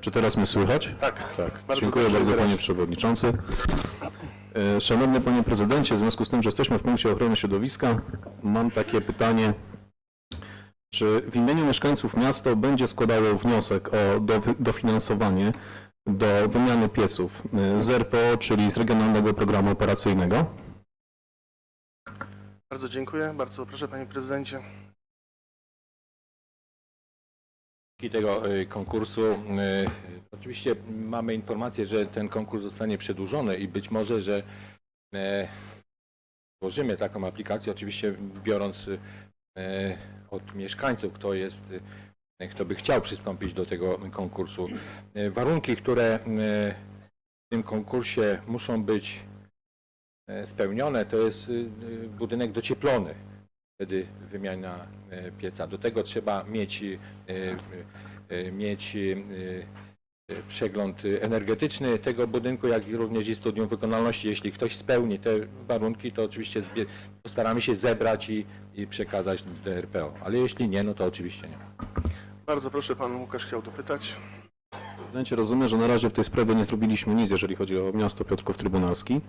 Czy teraz mnie słychać? Tak. Tak. Bardzo Dziękuję bardzo panie przewodniczący. E, Szanowny panie prezydencie, w związku z tym, że jesteśmy w punkcie ochrony środowiska, mam takie pytanie. Czy w imieniu mieszkańców miasto będzie składało wniosek o dofi- dofinansowanie do wymiany pieców e, z RPO, czyli z Regionalnego Programu Operacyjnego? Bardzo dziękuję. Bardzo proszę panie prezydencie. Tego y, konkursu. y, Oczywiście mamy informację, że ten konkurs zostanie przedłużony i być może, że e, złożymy taką aplikację, oczywiście biorąc e, od mieszkańców, kto jest, kto by chciał przystąpić do tego konkursu. E, Warunki, które w tym konkursie muszą być e, spełnione, to jest budynek docieplony wtedy wymiana e, pieca. Do tego trzeba mieć, e, e, mieć przegląd energetyczny tego budynku, jak i również i studium wykonalności. Jeśli ktoś spełni te warunki, to oczywiście postaramy się zebrać i, i przekazać do RPO. Ale jeśli nie, no to oczywiście nie. Bardzo proszę, pan Łukasz chciał dopytać. Prezydencie, rozumiem, że na razie w tej sprawie nie zrobiliśmy nic, jeżeli chodzi o miasto Piotrków Trybunalski.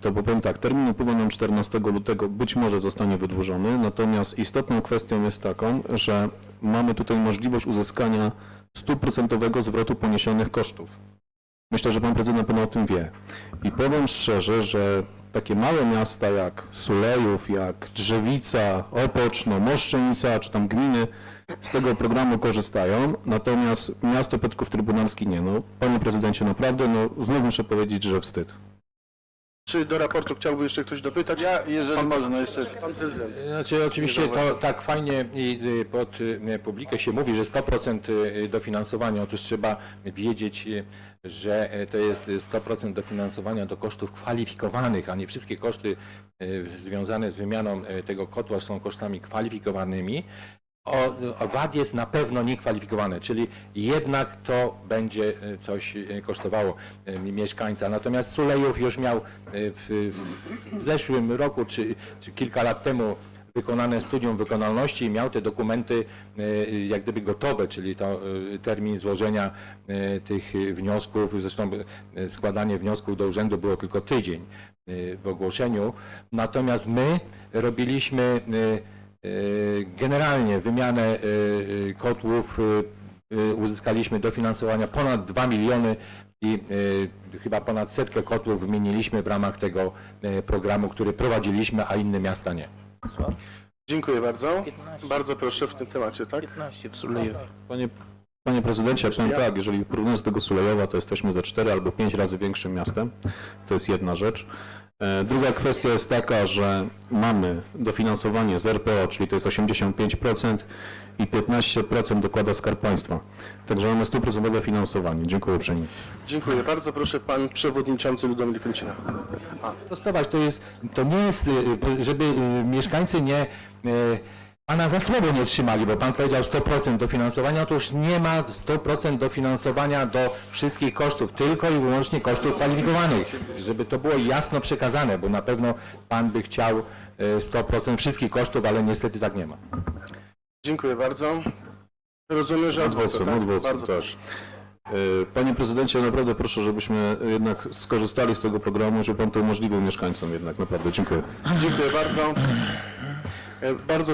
To powiem tak, termin upływa nam 14 lutego, być może zostanie wydłużony, natomiast istotną kwestią jest taką, że mamy tutaj możliwość uzyskania stuprocentowego zwrotu poniesionych kosztów. Myślę, że pan prezydent na pewno o tym wie. I powiem szczerze, że takie małe miasta jak Sulejów, jak Drzewica, Opoczno, Moszczenica, czy tam gminy z tego programu korzystają, natomiast miasto Piotrków Trybunalski nie. No, panie prezydencie, naprawdę, no, znów muszę powiedzieć, że wstyd. Czy do raportu chciałby jeszcze ktoś dopytać? Ja, jeżeli można jeszcze... Pan prezydent. Znaczy oczywiście to tak fajnie i y, pod y, publikę się mówi, że 100% y, dofinansowania. Otóż trzeba wiedzieć, że to jest y, 100% dofinansowania do kosztów kwalifikowanych, a nie wszystkie koszty związane z wymianą tego kotła są kosztami kwalifikowanymi. O, WAD jest na pewno niekwalifikowane, czyli jednak to będzie y, coś y, kosztowało y, mieszkańca. Natomiast Sulejów już miał w, w zeszłym roku czy, czy kilka lat temu wykonane studium wykonalności i miał te dokumenty jak gdyby gotowe, czyli to termin złożenia tych wniosków, zresztą składanie wniosków do urzędu było tylko tydzień w ogłoszeniu. Natomiast my robiliśmy generalnie wymianę y, y, kotłów, uzyskaliśmy dofinansowania ponad 2 miliony i chyba ponad setkę kotłów wymieniliśmy w ramach tego programu, który prowadziliśmy, a inne miasta nie. Dziękuję bardzo. 15. Bardzo proszę w tym temacie, tak? 15 w Sulejowie. Panie, panie prezydencie, ja powiem tak, jeżeli porównując do tego Sulejowa, to jesteśmy ze cztery albo pięć razy większym miastem. To jest jedna rzecz. E, Druga kwestia jest taka, że mamy dofinansowanie z RPO, czyli to jest 85% i 15% dokłada Skarb Państwa. Także mamy stuprocentowe finansowanie. Dziękuję uprzejmie. Dziękuję bardzo. Proszę pan przewodniczący Ludomir Kręcina. Prostować to jest, to nie jest, y, żeby y, mieszkańcy nie, y, pana za słowo nie trzymali, bo pan powiedział 100% dofinansowania, otóż nie ma 100% dofinansowania do wszystkich kosztów, tylko i wyłącznie kosztów kwalifikowanych, żeby to było jasno przekazane, bo na pewno pan by chciał y, 100% wszystkich kosztów, ale niestety tak nie ma. Dziękuję bardzo. Rozumiem, że Odwrócę, tak? Bardzo też. E, Panie prezydencie, naprawdę proszę, żebyśmy jednak skorzystali z tego programu, żeby pan to umożliwił mieszkańcom jednak, naprawdę. Dziękuję. Dziękuję bardzo. E, Bardzo